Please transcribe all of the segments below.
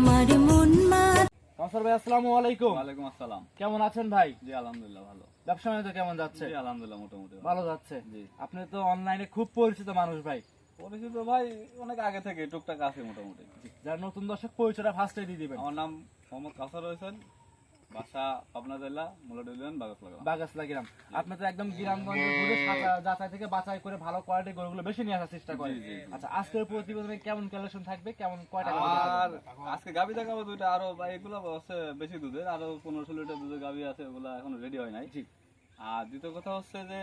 আমার মন মা ভাই আসসালামু আলাইকুম। ওয়ালাইকুম আসসালাম। কেমন আছেন ভাই? জি আলহামদুলিল্লাহ ভালো। ব্যবসা বাণিজ্য কেমন যাচ্ছে? জি আলহামদুলিল্লাহ মোটামুটি ভালো। যাচ্ছে? জি। আপনি তো অনলাইনে খুব পরিচিত মানুষ ভাই। পরিচিত ভাই অনেক আগে থেকে টুকটাক আছে মোটামুটি। যারা নতুন দর্শক পরিচয়টা ফার্স্টে দিয়ে দিবেন। আমার নাম মোহাম্মদ কাসার রয়েছেন বাসা পাবনা জেলা মুলাডিলেন বাগাসলাগা বাগাস লাগিলাম আপনি তো একদম গ্রামগঞ্জে ঘুরে যাচাই থেকে বাছাই করে ভালো কোয়ালিটির গরুগুলো বেশি নিয়ে আসার চেষ্টা করেন। জি, জি, জি। আচ্ছা আজকের প্রতিবেদনে কেমন কালেকশন থাকবে? কেমন কয়টা আর আজকে গাবি দেখাবো দুইটা আরও ভাই এগুলো বেশি দুধের আরও পনেরো ষোলো লিটার দুধের গাবি আছে ওগুলো এখন রেডি হয় নাই। আর দ্বিতীয় কথা হচ্ছে যে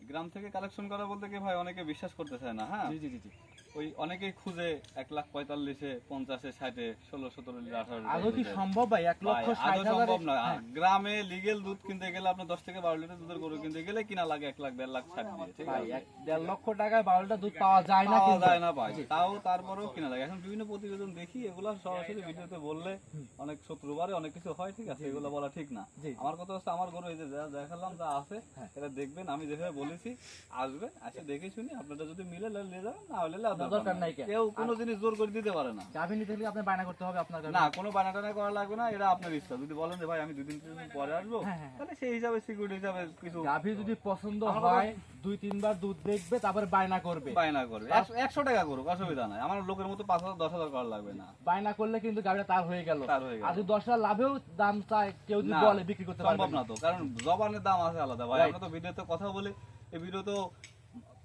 গ্রাম থেকে কালেকশন করা বলতে কি ভাই অনেকে বিশ্বাস করতে চায় না হ্যাঁ? জি জি জি। ওই অনেকেই খুঁজে এক লাখ পঁয়তাল্লিশে পঞ্চাশে ষাটে ষোলো সতেরো লিটার আঠারো আদৌ কি সম্ভব ভাই? এক লক্ষ আদৌ সম্ভব না হ্যাঁ। গ্রামে লিগেল দুধ কিনতে গেলে আপনার দশ থেকে বারো লিটার দুধের গরু কিনতে গেলে কিনা লাগে এক লাখ দেড় লাখ ষাট দিয়ে দেড় লক্ষ টাকায় বারোটা দুধ পাওয়া যায় না পাওয়া যায় না ভাই। তাও তারপরেও কিনা লাগে। এখন বিভিন্ন প্রতিবেদন দেখি এগুলা সরাসরি ভিডিওতে বললে অনেক শত্রুবারে অনেক কিছু হয় ঠিক আছে? এগুলো বলা ঠিক না। আমার কথা হচ্ছে আমার গরু এই যে যা দেখালাম যা আছে হ্যাঁ। এটা দেখবেন আমি যেভাবে বলেছি আসবে আসে দেখে শুনি আপনারা যদি মিলে লে- নিয়ে যাবেন না হলে দরকার দরকার নাই নাই। কেউ কোনো জিনিস জোর করে দিতে পারে না। গাভী নিতে হলে আপনার বায়না করতে হবে আপনার না কোনো বানাটানা করা লাগবে না এটা আপনার ইচ্ছা। যদি বলেন যে ভাই আমি দুদিন পরে আসব। তাহলে সেই হিসাবে সিকিউরিটি হিসাবে কিছু গাভী যদি পছন্দ আমার হয় দুই তিনবার দুধ দেখবে তারপরে বায়না করবে। বায়না করবে। একশো- একশো টাকা করুক অসুবিধা নাই। আমার লোকের মতো পাঁচ হাজার দশ হাজার করা লাগবে না। বায়না করলে কিন্তু গাড়িটা তার হয়ে গেল। হয়ে। আর যদি দশ হাজার লাভেও দাম চায় কেউ যদি বলে বিক্রি করতে পারবে সম্ভব না। তো। কারণ জবানের দাম আছে আলাদা। ভাই. আমরা তো ভিডিওতে কথা বলি। এই ভিডিও তো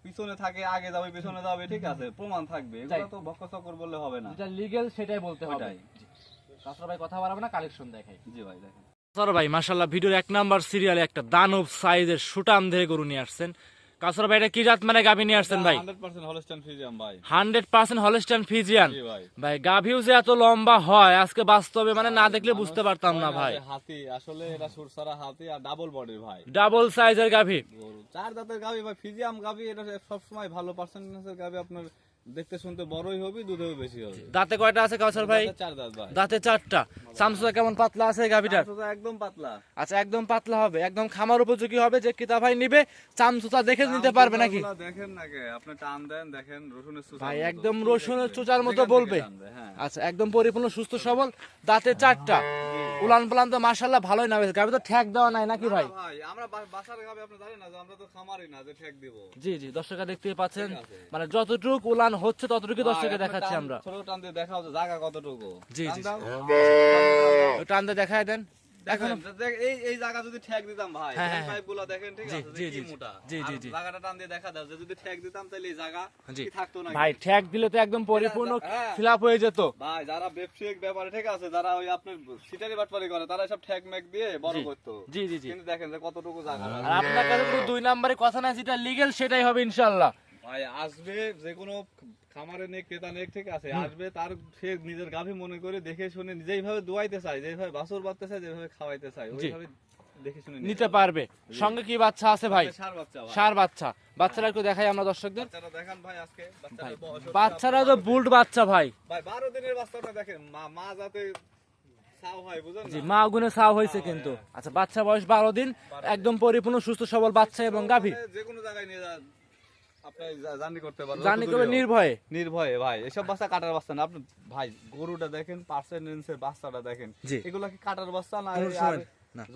পিছনে থাকে আগে যাবে পিছনে যাবে ঠিক আছে প্রমাণ থাকবে। এগুলো তো ভক্ক চক্কর বললে হবে না। যেটা লিগেল সেটাই বলতে হবে। কাসর ভাই কথা বাড়াবে না কালেকশন দেখাই। জি ভাই দেখেন কাসর ভাই মাশাআল্লাহ ভিডিওর এক নাম্বার সিরিয়ালে একটা দানব সাইজের সুটান ধরে গরু নিয়ে আসছেন। কাসর ভাই এটা কি জাত মানে গাভী নিয়ে আসছেন ভাই? হান্ড্রেড পার্সেন্ট হলস্টাইন ফ্রিজিয়াম ভাই। Hundred percent Holstein Friesian? ভাই। ভাই গাভীও যে এত লম্বা হয় আজকে বাস্তবে মানে না দেখলে বুঝতে পারতাম না ভাই। হাতি আসলে এটা সুরসারা হাতি আর ডাবল বডি ভাই। ডাবল সাইজের গাভী। চার দাঁতের গাভি ভাই ফিজিয়াম গাভি এটা সবসময় ভালো পার্সেন্টেজের গাভি আপনার দেখতে শুনতে বড়ই হবে দুধেও বেশি হবে। দাঁতে কয়টা আছে কাউসার ভাই? চার দাঁত ভাই। দাঁতে চারটা। সামসুদা কেমন পাতলা আছে এই গাভীটার? একদম পাতলা। আচ্ছা একদম পাতলা হবে। একদম খামার উপযোগী হবে যে কিতা ভাই নিবে। চামচুতা দেখে নিতে পারবে নাকি? দেখেন নাকি আপনি টান দেন দেখেন রসুনের ভাই একদম রসুনের চোচার মতো বলবে। হ্যাঁ। আচ্ছা একদম পরিপূর্ণ সুস্থ সবল দাঁতে চারটা। উলান পালান তো মাশাল্লাহ ভালোই না বেশ গাভী তো ঠেক দেওয়া নাই নাকি ভাই? আমরা বাসার গাবে আপনি জানেন না যে আমরা তো খামারি না যে ঠেক দিব। জি জি দর্শকরা দেখতে পাচ্ছেন। মানে যতটুকু উলান হচ্ছে ততটুকু দর্শককে দেখাচ্ছি আমরা। ছোট টান দিয়ে দেখাও যে জায়গা কতটুকু। জি, জি। টান দিয়ে দেখায় দেন। দেখ- এই এই জায়গা যদি ঠেক দিতাম ভাই হ্যাঁ, এই হ্যাঁ। পাইপগুলো দেখেন ঠিক আছে? জি, জি, মোটা? জি, জি, জি। জায়গাটা টান দিয়ে দেখা দাও যে যদি ঠেক দিতাম তাহলে এই জায়গা কি থাকতো না ভাই ঠ্যাক দিলে তো একদম পরিপূর্ণ হ্যাঁ। ফিল আপ হয়ে যেত। ভাই যারা ব্যবসায়িক ব্যাপারে ঠিক আছে যারা ওই আপনার সিটারি বাটপারি করে তারা সব ঠেক ম্যাক দিয়ে বড় করতো। জি জি জি। কিন্তু দেখেন যে কতটুকু জায়গা আর আপনার কাছে দুই নাম্বারে কথা না যেটা লিগেল সেটাই হবে ইনশাল্লাহ ভাই আসবে যে কোনো খামারে নেক ক্রেতা নেক ঠিক আছে আসবে তার সে নিজের গাভী মনে করে দেখে শুনে যেইভাবে দোয়াইতে চায় যেভাবে বাছর বাঁধতে চায় যেভাবে খাওয়াইতে চায় ওইভাবে নিতে পারবে। সঙ্গে কি বাচ্চা আছে ভাই? সার বাচ্চা বাচ্চারা একটু দেখাই আমরা দর্শকদের। বাচ্চারা তো বুল্ট বাচ্চা ভাই। বারো দিনের বাচ্চাটা দেখেন মা যাতে হয় জি মা গুনে সাও হয়েছে কিন্তু। আচ্ছা বাচ্চা বয়স বারো দিন একদম পরিপূর্ণ সুস্থ সবল বাচ্চা এবং গাভী। যে কোনো জায়গায় নিয়ে জার্নি করতে পারবেন জানি যত কবে নির্ভয়ে। নির্ভয়ে ভাই। এসব বাচ্চা কাটার বাচ্চা না। আপনি ভাই গরুটা দেখেন পার্সেন্টেন্সের বাচ্চাটা দেখেন। এগুলা কি কাটার বাচ্চা না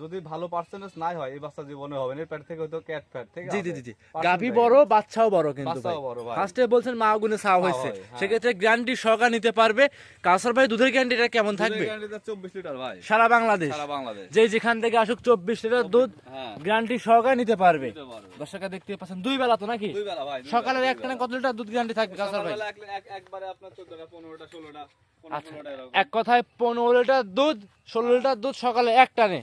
যদি ভালো পার্সেন্টেজ নাই হয় এই বাচ্চা জীবনে হবে না। এর থেকে হয়তো ক্যাট ফ্যাট ঠিক জি আছে? জি জি। গাভী বড় বাচ্চাও বড় কিন্তু ভাই। ফার্স্টে বলছেন মা গুনে সাও হয়েছে। হয়। সেক্ষেত্রে গ্যারান্টি সহকার নিতে পারবে। কাসার ভাই দুধের গ্যারান্টিটা কেমন থাকবে? চব্বিশ লিটার ভাই। সারা বাংলাদেশ। সারা বাংলাদেশ। যে যেখান থেকে আসুক চব্বিশ লিটার দুধ গ্যারান্টি সহকারে নিতে পারবে। দর্শকরা দেখতে পাচ্ছেন দুই বেলা তো নাকি? দুই বেলা ভাই দুই সকালের বেলা, এক দুই টানে বেলা। কত লিটার দুধ গ্যারান্টি থাকবে কাসার ভাই? একবারে আপনার চোদ্দটা পনেরোটা ষোলোটা। আচ্ছা। এক কথায় পনেরো লিটার দুধ ষোলো লিটার দুধ সকালে এক টানে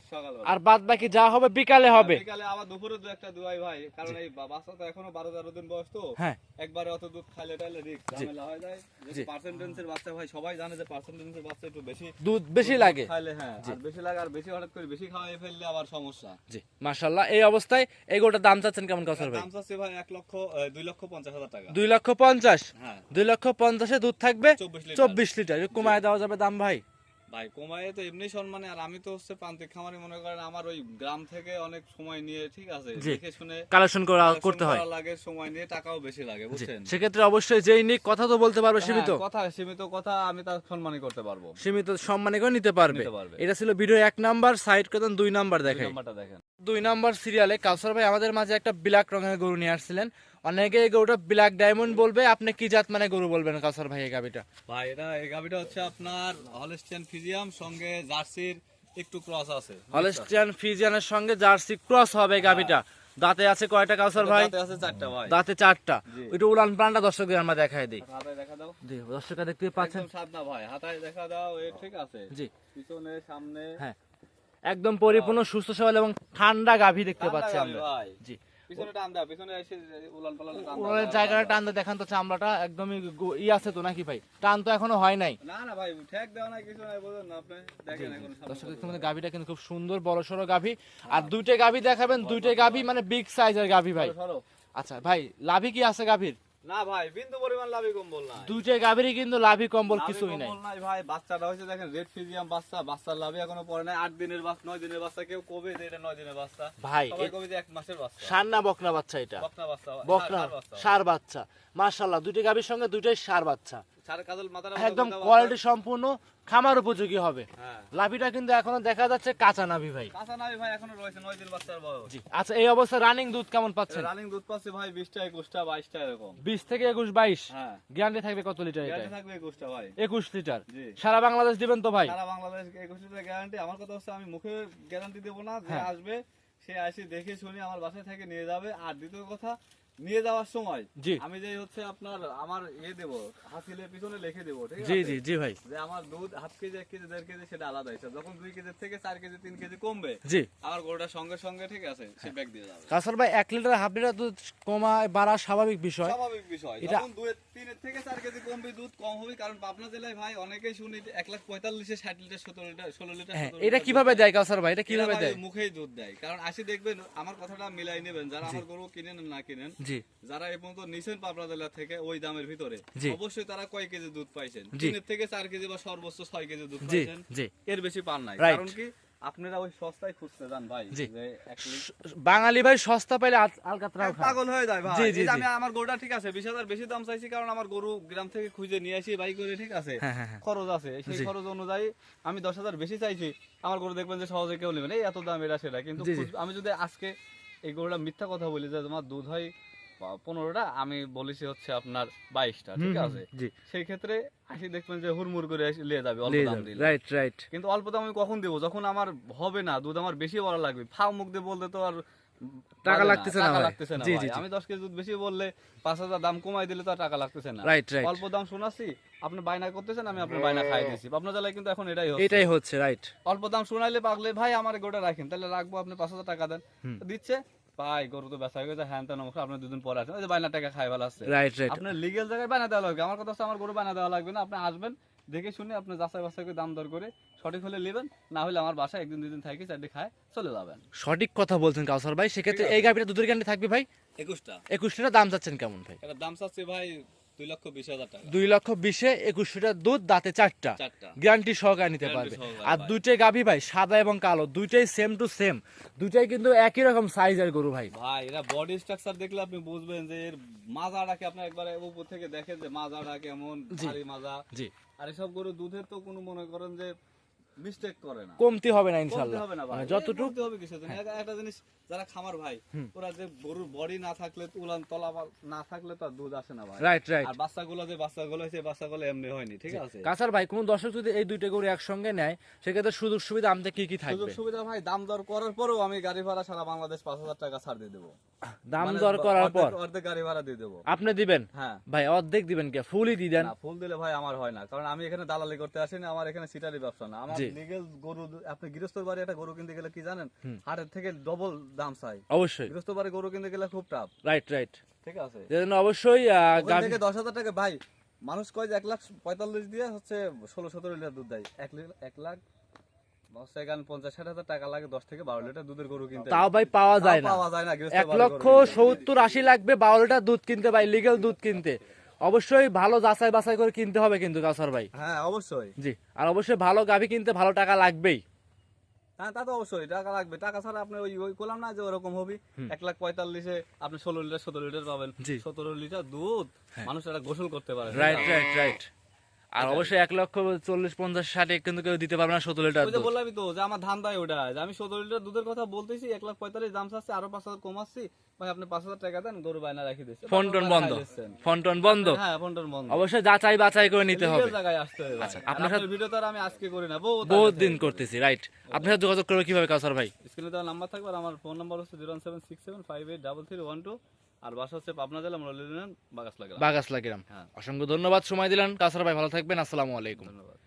আর বাদ বাকি যা হবে বিকালে হবে। বিকালে আবার দুপুরে দু একটা দুয়াই ভাই। কারণ এই বাচ্চা তো এখনও বারো তেরো দিন বয়স তো। হ্যাঁ। একবারে অত দুধ খাইলে টাইলে রিস্ক ঝামেলা হয়ে যায়। জি। পার্সেন্টেন্সের বাচ্চা ভাই সবাই জানে যে পার্সেন্টেন্সের বাচ্চা একটু বেশি দুধ বেশি লাগে। খাইলে হ্যাঁ আর বেশি লাগে আর বেশি হঠাৎ করে বেশি খাওয়াই ফেললে আবার সমস্যা। জি মাশাল্লাহ এই অবস্থায় এই গোটার দাম চাচ্ছেন কেমন ভাই? দাম চাচ্ছে ভাই এক লক্ষ দুই লক্ষ পঞ্চাশ হাজার টাকা। দুই লক্ষ পঞ্চাশ? হ্যাঁ। দুই লক্ষ পঞ্চাশে দুধ থাকবে চব্বিশ লিটার। কমায় দেওয়া যাবে দাম ভাই? ভাই কমায় তো এমনি সম্মানে আর আমি তো হচ্ছে প্রান্তিক খামারি মনে করেন আমার ওই গ্রাম থেকে অনেক সময় নিয়ে ঠিক আছে দেখে শুনে কালেকশন করা করতে হয়। লাগে সময় নিয়ে টাকাও বেশি লাগে বুঝছেন? সেক্ষেত্রে অবশ্যই যেই নিক কথা তো বলতে পারবে সীমিত। হ্যাঁ, কথা সীমিত কথা আমি তার সম্মানই করতে পারব। সীমিত সম্মানে করে নিতে পারবে। এটা ছিল ভিডিও এক নাম্বার সাইড কতন দুই নাম্বার দেখে। দেখেন। দুই নাম্বার সিরিয়ালে কাউসার ভাই আমাদের মাঝে একটা ব্ল্যাক রঙের গরু নিয়ে আসছিলেন। অনেকে এই গরুটা ব্ল্যাক ডায়মন্ড বলবে আপনি কি জাত মানে গরু বলবেন কাউসার ভাই এই গাবিটা ভাই এটা এই গাভিটা হচ্ছে আপনার হলস্টিয়ান ফিজিয়াম সঙ্গে জার্সির একটু ক্রস আছে হলস্টিয়ান ফিজিয়ানের সঙ্গে জার্সি ক্রস হবে গাবিটা দাঁতে আছে কয়টা কাউসার ভাই? দাঁতে আছে চারটা ভাই। দাঁতে চারটা। জি। উলান প্রাণটা দর্শকদের আমরা দেখাই দিই। দেখা দাও। জি দর্শকরা দেখতে পাচ্ছেন। একদম সাদা ভাই হাতায় দেখা দাও ঠিক আছে। জি। পিছনে সামনে। হ্যাঁ। একদম পরিপূর্ণ সুস্থ সবল এবং ঠান্ডা গাভী দেখতে পাচ্ছি আমরা। জি। জায়গাটা টান দেখান তো চামড়াটা একদমই ই আছে তো নাকি ভাই? টান তো এখনও হয় নাই। না না ভাই ঠেক দেওয়া নাই কিছু নাই বুঝুন না আপনি। দেখেন এখন দর্শক কত দেখতে গাভীটা কিন্তু খুব সুন্দর বড় সড়ো গাভী। আর দুইটা গাভী দেখাবেন দুইটা গাভী মানে বিগ সাইজের গাভী ভাই। আচ্ছা ভাই লাভি কি আছে গাভীর? না ভাই বিন্দু পরিমাণ কম্বল নাই। দুইটা গাভীরই কিন্তু কম্বল কিছুই নাই কম্বল নাই। ভাই বাচ্চাটা হয়েছে দেখেন রেড ফিজিয়াম বাচ্চা বাচ্চার লাভি এখনও পরে নাই। আট দিনের বাচ্চা নয় দিনের বাচ্চা কেউ কবে যে এটা নয় দিনের বাচ্চা। ভাই সবাই কবে যে এক মাসের বাচ্চা। সার না বকনা বাচ্চা এটা। বকনা বাচ্চা বকনা সার বাচ্চা। মাশাআল্লাহ দুইটা গাভীর সঙ্গে দুইটাই সার বাচ্চা। একদম কোয়ালিটি সম্পূর্ণ খামার উপযোগী হবে। হ্যাঁ। লাভিটা কিন্তু এখনও দেখা যাচ্ছে কাঁচা নাভি ভাই। কাঁচা নাবি ভাই এখনও রয়েছে নয় দিন বাচ্চার বয়স। জি আচ্ছা এই অবস্থা রানিং দুধ কেমন পাচ্ছেন? রানিং দুধ পাচ্ছে ভাই বিশটা একুশটা বাইশটা এরকম। বিশ থেকে একুশ বাইশ? হ্যাঁ। গ্যারান্টি থাকবে কত লিটার এটা? গ্যারান্টি থাকবে একুশটা ভাই। একুশ লিটার সারা বাংলাদেশ দিবেন তো ভাই? সারা বাংলাদেশ একুশ লিটার গ্যারান্টি আমার কথা হচ্ছে আমি মুখে গ্যারান্টি দেবো না যে হ্যাঁ। আসবে সে আসি দেখে শুনে আমার বাসায় থেকে নিয়ে যাবে। আর দ্বিতীয় কথা নিয়ে যাওয়ার সময় জি। আমি যে হচ্ছে আপনার আমার ইয়ে দেবো হাসিলের পিছনে লিখে দেবো ঠিক জি আছে? জি জি ভাই। যে আমার দুধ হাফ কেজি এক কেজি দেড় কেজি সেটা আলাদা হিসাব যখন দুই কেজির থেকে চার কেজি তিন কেজি কমবে জি। আমার গরুটা সঙ্গে সঙ্গে ঠিক আছে সে ব্যাগ দিয়ে যাবে। কাসার ভাই এক লিটার হাফ লিটার দুধ কমা বাড়া স্বাভাবিক বিষয়। স্বাভাবিক বিষয়। যখন দুই তিনের থেকে চার কেজি কমবে দুধ কম হবে কারণ পাবনা জেলায় ভাই অনেকেই শুনি এক লাখ পঁয়তাল্লিশে ষাট লিটার সতেরো লিটার ষোলো লিটার হ্যাঁ 17 এটা কীভাবে দেয়। কাসার ভাই? এটা কীভাবে দেয়? মুখেই দুধ দেয়। কারণ আসি দেখবেন আমার কথাটা মিলাই নেবেন যারা আমার গরু কিনেন না কিনেন জি। যারা এই পর্যন্ত নিছেন পাবনা জেলা থেকে ওই দামের ভিতরে অবশ্যই তারা কয় কেজি দুধ পাইছেন? তিনের থেকে চার কেজি বা সর্বোচ্চ ছয় কেজি দুধ পাইছেন। এর বেশি পান নাই। কারণ কি আপনারা ওই সস্তায় খুঁজতে যান ভাই বাঙালি ভাই সস্তা পাইলে আল- আলকাতরাও খায়। পাগল হয়ে যায় ভাই। জি। আমি আমার গরুটা ঠিক আছে বিশ হাজার বেশি দাম চাইছি কারণ আমার গরু গ্রাম থেকে খুঁজে নিয়ে আসি বাই করে ঠিক আছে। হ্যাঁ হ্যাঁ হ্যাঁ। খরচ আছে। সেই খরচ অনুযায়ী আমি দশ হাজার বেশি চাইছি। আমার গরু দেখবেন যে সহজে কেউ নেবেন এই এত দাম এটা সেটা কিন্তু আমি যদি আজকে এই গরুটা মিথ্যা কথা বলি যে তোমার দুধ হয় পনেরোটা আমি বলেছি হচ্ছে আপনার বাইশটা ঠিক আছে? সেই ক্ষেত্রে আসি দেখবেন যে হুড়মুড় করে নিয়ে যাবে অল্প দাম দিলে। রাইট রাইট কিন্তু অল্প দাম আমি কখন দেবো? যখন আমার হবে না দুধ আমার বেশি বড় লাগবে। ফাও মুখ দিয়ে বলতে তো আর টাকা লাগতেছে না লাগতেছে না। আমি দশ কেজি দুধ বেশি বললে পাঁচ হাজার দাম কমাই দিলে তো আর টাকা লাগতেছে না। রাইট রাইট অল্প দাম শোনাচ্ছি আপনি বায়না করতেছেন আমি আপনার বায়না খাই দিয়েছি। আপনার জেলায় কিন্তু এখন এটাই হচ্ছে। এটাই হচ্ছে রাইট অল্প দাম শোনাইলে পাগলে ভাই আমার গোটা রাখেন তাহলে রাখব আপনি পাঁচ হাজার টাকা দেন। দিচ্ছে ভাই গরু তো বেচা হয়ে গেছে হ্যান তেন আপনি দুদিন পরে আসেন। ওই যে বাইনা টাকা খাই ভালো আছে। রাইট রাইট আপনার লিগেল জায়গায় বানা দেওয়া লাগবে। আমার কথা হচ্ছে আমার গরু বানা দেওয়া লাগবে না। আপনি আসবেন দেখে শুনে আপনি যাচাই বাছাই করে দাম দর করে সঠিক হলে নেবেন না হলে আমার বাসায় একদিন দুদিন থাকি চারটি খায় চলে যাবেন। সঠিক কথা বলছেন কাউসার ভাই সেক্ষেত্রে এই গাভিটা দুধের গ্যারান্টি থাকবে ভাই? একুশটা। একুশটা দাম চাচ্ছেন কেমন ভাই? এটা দাম চাচ্ছে ভাই দুই লক্ষ বিশ একুশ লিটার দুধ দাঁতে চারটা। গ্যারান্টি সহকারে নিতে পারবে। আর দুইটাই গাভী ভাই সাদা এবং কালো দুইটাই সেম টু সেম দুইটাই কিন্তু একই রকম সাইজের গরু ভাই। ভাই এরা বডি স্ট্রাকচার দেখলে আপনি বুঝবেন যে এর মাজাটাকে আপনার একবার উপর থেকে দেখেন যে মাজাটা কেমন। ভারী মাজা? জি। আর এসব গরু দুধের তো কোনো মনে করেন যে মিস্টেক করে না। কমতি হবে না বলতে ইনশাল্লাহ হবে না এই যতটুকু হবে কিছু। একটা- একটা জিনিস যারা খামার ভাই ওরা যে গরুর বডি না থাকলে উলান তলা না থাকলে তো দুধ আসে না ভাই। রাইট রাইট আর বাচ্চাগুলো যে বাচ্চাগুলো হয়েছে বাচ্চাগুলো এমনি হয়নি ঠিক আছে? ভাই কোন দর্শক যদি এই দুইটা গরু একসঙ্গে নেয় সেক্ষেত্রে সুযোগ সুবিধা আমাদের কি কি সুযোগ সুবিধা ভাই দাম দর করার পরেও আমি গাড়ি ভাড়া সারা বাংলাদেশ পাঁচ হাজার টাকা ছাড় দিয়ে দেবো। দাম মানে দর করার পর? অর্ধেক- গাড়ি ভাড়া দিয়ে দেবো। আপনি দিবেন? হ্যাঁ। ভাই অর্ধেক দিবেন কে? ফুলই দিয়ে দেন। না ফুল দিলে ভাই আমার হয় না কারণ আমি এখানে দালালি করতে আসিনি আমার এখানে সিটারি ব্যবসা না। আমার। লিগেল গরু আপনি গৃহস্থর বাড়ি একটা গরু কিনতে গেলে কি জানেন? হাটের থেকে ডবল দাম চাই। অবশ্যই। গৃহস্থ বাড়ি গরু কিনতে গেলে খুব টাফ রাইট রাইট ঠিক আছে? এজন্য অবশ্যই আহ, ওখান গাভী থেকে দশ হাজার টাকা ভাই মানুষ কয় যে এক লাখ পঁয়তাল্লিশ দিয়ে হচ্ছে ষোলো সতেরো লিটার দুধ দেয়। এক লাখ টাকা লাগে দশ থেকে বারো লিটার দুধের গরু কিনতে। তাও ভাই পাওয়া যায় না। পাওয়া যায় না এক লক্ষ সত্তর আশি লাগবে বারো লিটার দুধ কিনতে ভাই লিগেল দুধ কিনতে। অবশ্যই ভালো যাচাই বাছাই করে কিনতে হবে কিন্তু কাউসার ভাই। হ্যাঁ অবশ্যই। জি আর অবশ্যই ভালো গাভী কিনতে ভালো টাকা লাগবেই। হ্যাঁ তা তো অবশ্যই টাকা লাগবে। টাকা ছাড়া আপনি ওই ওই করলাম না যে ওরকম হবে। এক লাখ পঁয়তাল্লিশে আপনি ষোলো লিটার সতেরো লিটার পাবেন। সতেরো লিটার দুধ মানুষ একটা গোসল করতে পারে। রাইট রাইট রাইট আর অবশ্যই এক লক্ষ চল্লিশ পঞ্চাশ ষাটে কিন্তু কেউ দিতে পারবে না সতেরো লিটার যে দুধ। বললামই তো যে আমার ধান দেয় ওটা যে আমি সতেরো লিটার দুধের কথা বলতেছি এক লাখ পঁয়তাল্লিশ দাম চাচ্ছে আরও পাঁচ হাজার কমাচ্ছি ভাই আপনি পাঁচ হাজার টাকা দেন গরু বায়না রাখি দিচ্ছে। ফোন টোন বন্ধ। ফোন টোন বন্ধ। হ্যাঁ ফোন টোন বন্ধ। অবশ্যই যাচাই বাছাই করে নিতে হবে। জায়গায় আসতে হবে আচ্ছা, আপনার সাথে- ভিডিও তো আমি আজকে করি না বহুত বহুত দিন করতেছি রাইট। আপনার সাথে যোগাযোগ করবে কীভাবে কাউসার ভাই? স্ক্রিনে দেওয়া নাম্বার থাকবে আর আমার ফোন নাম্বার হচ্ছে zero seven six seven five eight double three one two. আর বাসা হচ্ছে পাবনা জেলা মরলিন বাগাস গ্রাম। বাগাস গ্রাম। হ্যাঁ। অসংখ্য ধন্যবাদ সময় দিলেন। কাসার ভাই ভালো থাকবেন। আসসালামু আলাইকুম। ধন্যবাদ।